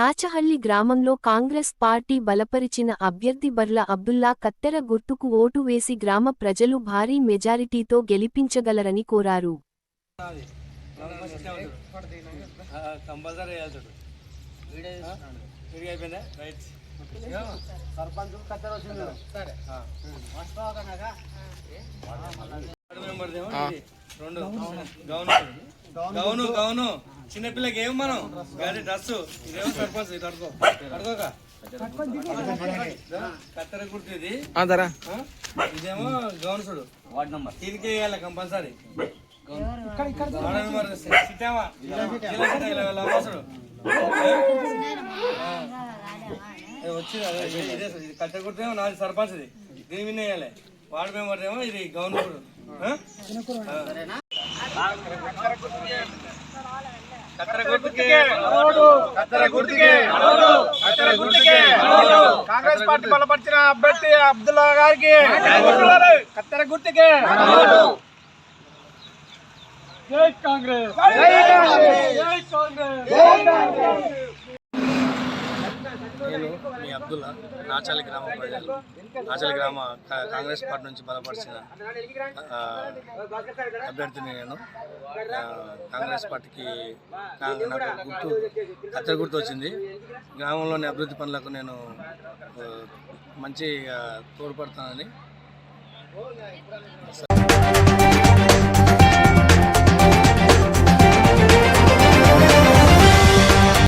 నాచహళ్ళి గ్రామంలో కాంగ్రెస్ పార్టీ బలపరిచిన అభ్యర్థి బర్ల అబ్దుల్లా కత్తెర గుర్తుకు ఓటు వేసి గ్రామ ప్రజలు భారీ మెజారిటీతో గెలిపించగలరని కోరారు. Gown gown. చిన్నపిల్లకి ఏం మనం? గాడి డ్రెస్ ఇదేమో సర్పంచ్? ఇది అడుకో. అడుకోక. కత్తెర గుర్తు ఇది? ఇదేమో గౌను చూడు వార్డ్ నంబర్. దీనికి వేయాలి కంపల్సరీ. వచ్చింది అదే ఇదే ఇదే ఇది కట్టె గుర్తేమో నాది సర్పంచ్ ఇది. దీని మీద వేయాలి. వార్డు మెంబర్ ఏమో ఇది గవర్నర్ కత్తెర గుర్తుకే. కత్తెర గుర్తుకే. కత్తెర గుర్తుకే. కాంగ్రెస్ పార్టీ బలపరిచిన అభ్యర్థి అబ్దుల్లా గారికి. కత్తెర గుర్తుకే. జై కాంగ్రెస్. జై కాంగ్రెస్. నేను మీ అబ్దుల్లా నాచాలి గ్రామ ప్రజలు. నాచాలి గ్రామ కాంగ్రెస్ పార్టీ నుంచి బలపరిచిన అభ్యర్థిని నేను. కాంగ్రెస్ పార్టీకి నాకు గుర్తు కత్తెర గుర్తు వచ్చింది. గ్రామంలోని అభివృద్ధి పనులకు నేను మంచిగా మంచి తోడ్పడతానని.